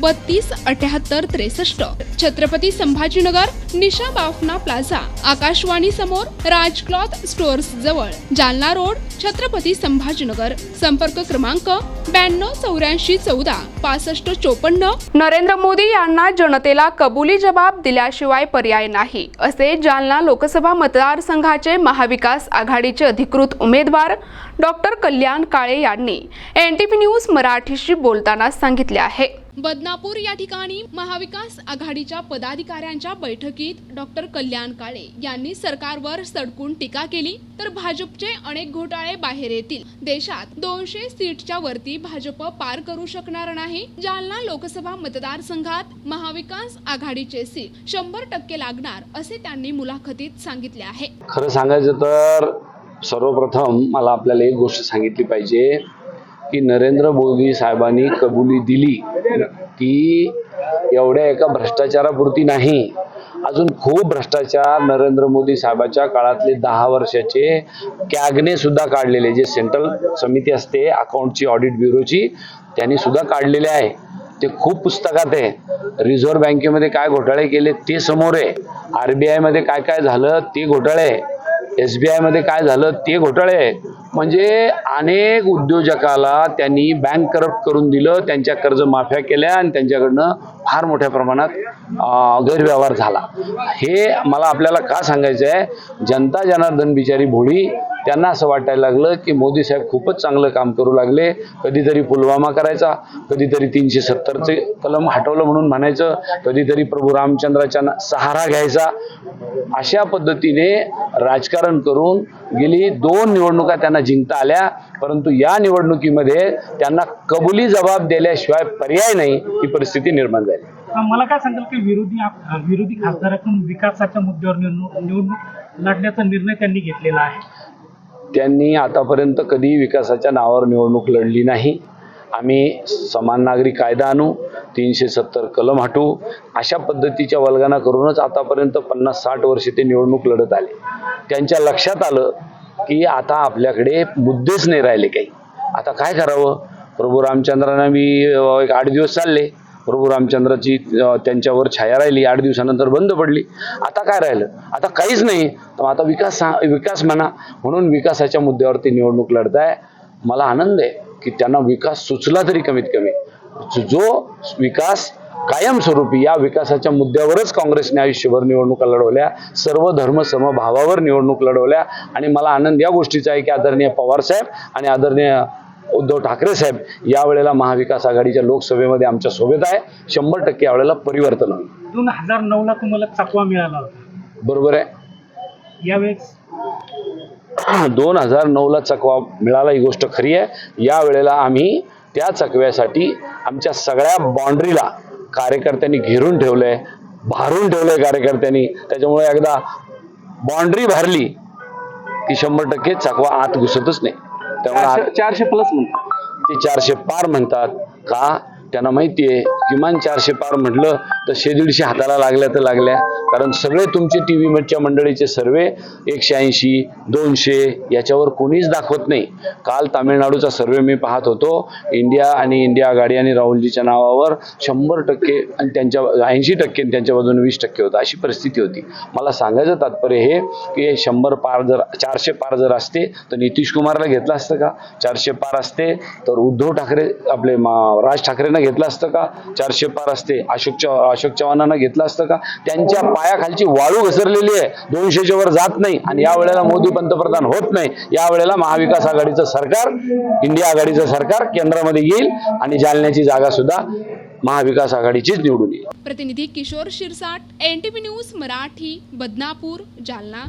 बत्तीस अठ्याहत्तर त्रेसष्ट. छत्रपती संभाजीनगर निशा बाफना प्लाझा. आकाशवाणी समोर राज क्लॉथ स्टोअर्स जवळ. जालना रोड छत्रपती संभाजीनगर. संपर्क क्रमांक ब्याण्णव चौऱ्याऐंशी चौदा पासष्ट चोपन्न. नरेंद्र मोदी यांना जनतेला कबुली जबाब दिल्याशिवाय पर्याय नाही असे जालना लोकसभा मतदारसंघाचे महाविकास आघाडीचे अधिकृत उमेदवार डॉक्टर कल्याण काळे यांनी एन टी पी न्यूज मराठीशी बोलताना सांगितले आहे. बदनापूर या ठिकाणी महाविकास आघाडीच्या पदाधिकाऱ्यांच्या बैठकीत डॉक्टर कल्याण काळे यांनी सरकारवर सडकून टीका केली तर भाजपचे अनेक घोटाळे बाहेर येतील. देशात दोनशे सीटच्या वरती भाजप पार करू शकणार नाही. जालना लोकसभा मतदारसंघात महाविकास आघाडीचे सीट शंभर टक्के लागणार असे त्यांनी मुलाखतीत सांगितले आहे. खरं सांगायचं तर सर्वप्रथम मला आपल्याला एक गोष्ट सांगितली पाहिजे. की नरेंद्र मोदी साहेबांनी कबुली दिली की एवढ्या एका भ्रष्टाचारापुरती नाही. अजून खूप भ्रष्टाचार नरेंद्र मोदी साहेबाच्या काळातले दहा वर्षाचे कॅगने सुद्धा काढलेले जे सेंट्रल समिती असते अकाउंटची ऑडिट ब्युरोची त्यांनी सुद्धा काढलेले आहे. ते खूप पुस्तकात आहे. रिझर्व्ह बँकेमध्ये काय घोटाळे केले ते समोर आहे. आर बी आयमध्ये काय काय झालं ते घोटाळे एस बी आयमध्ये काय झालं ते घोटाळे आहे. म्हणजे अनेक उद्योजकाला त्यांनी बँक करप्ट करून दिलं त्यांच्या कर्ज माफ्या केल्या आणि त्यांच्याकडनं फार मोठ्या प्रमाणात गैरव्यवहार झाला. हे मला आपल्याला का सांगायचं आहे? जनता जनार्दन बिचारी भोळी त्यांना असं वाटायला लागलं की मोदी साहेब खूपच चांगलं काम करू लागले. कधीतरी पुलवामा करायचा कधीतरी तीनशे सत्तरचे कलम हटवलं म्हणून म्हणायचं कधीतरी प्रभू रामचंद्राच्या सहारा घ्यायचा. अशा पद्धतीने राजकारण करून गेली दोन निवडणुका त्यांना जिंकता आल्या. परंतु या निवडणुकीमध्ये त्यांना कबुली जबाब दिल्याशिवाय पर्याय नाही ही परिस्थिती निर्माण झाली. मला काय सांगाल की विरोधी विरोधी खासदारातून विकासाच्या मुद्द्यावर निवडणूक निवडणूक लढण्याचा निर्णय त्यांनी घेतलेला आहे. त्यांनी आतापर्यंत कधी विकासाच्या नावावर निवडणूक लढली नाही. आम्ही समान नागरी कायदा आणू तीनशे सत्तर कलम हटवू अशा पद्धतीच्या वल्गना करूनच आतापर्यंत पन्नास साठ वर्षे ते निवडणूक लढत आले. त्यांच्या लक्षात आलं की आता आपल्याकडे मुद्देच नाही राहिले काही. आता काय करावं? प्रभू रामचंद्रांना मी एक आठ दिवस चालले. प्रभू रामचंद्राची त्यांच्यावर छाया राहिली आठ दिवसानंतर बंद पडली. आता काय राहिलं? आता काहीच नाही. तर आता विकास विकास म्हणा म्हणून विकासाच्या मुद्द्यावरती निवडणूक लढताय. मला आनंद आहे की त्यांना विकास सुचला तरी कमीत कमी. जो विकास कायमस्वरूपी या विकासाच्या मुद्द्यावरच काँग्रेसने आयुष्यभर निवडणुका लढवल्या सर्व धर्म समभावावर निवडणूक लढवल्या आणि मला आनंद या गोष्टीचा आहे की आदरणीय पवार साहेब आणि आदरणीय उद्धव ठाकरे साहेब यावेळेला महाविकास आघाडीच्या लोकसभेमध्ये आमच्यासोबत आहे. शंभर टक्के यावेळेला परिवर्तन होईल. दोन हजार नऊ ला तुम्हाला चकवा मिळाला होता. बरोबर आहे. यावेळेस? दोन हजार नऊला चकवा मिळाला ही गोष्ट खरी आहे. या वेळेला आम्ही त्या चकव्यासाठी आमच्या सगळ्या बाउंड्रीला कार्यकर्त्यांनी घेरून ठेवलंय भारून ठेवलंय कार्यकर्त्यांनी. त्याच्यामुळे एकदा बाउंड्री भरली की शंभर टक्के चकवा आत घुसतच नाही. त्यामुळे चारशे प्लस म्हणतात. ते चारशे पार म्हणतात. का? त्यांना माहिती आहे. किमान चारशे पार म्हटलं तर शे दीडशे हाताला लागल्या तर लागल्या. कारण सगळे तुमचे टी व्हीच्या मंडळीचे सर्वे एकशे ऐंशी दोनशे याच्यावर कोणीच दाखवत नाही. काल तामिळनाडूचा सर्वे मी पाहत होतो. इंडिया आणि इंडिया आघाडी आणि राहुलजीच्या नावावर शंभर टक्के आणि त्यांच्या ऐंशी टक्के आणि त्यांच्या बाजून वीस टक्के होतं. अशी परिस्थिती होती. मला सांगायचं तात्पर्य हे की शंभर पार जर चारशे पार जर असते तर नितीश कुमारला घेतलं असतं का? चारशे पार असते तर उद्धव ठाकरे आपले मा- राज ठाकरेंना घेतलं असतं का? चारशे पार असते. अशोक चव्हा अशोक चव्हाणांना घेतलं असतं का? त्यांच्या पायाखालची वाळू घसरलेली आहे. दोनशेच्या वर जात नाही आणि या वेळेला मोदी पंतप्रधान होत नाही. या वेळेला महाविकास आघाडीचं सरकार इंडिया आघाडीचं सरकार केंद्रामध्ये येईल आणि जालन्याची जागा सुद्धा महाविकास आघाडीचीच निवडून येईल. प्रतिनिधी किशोर शिरसाट एनटीपी न्यूज मराठी बदनापूर जालना.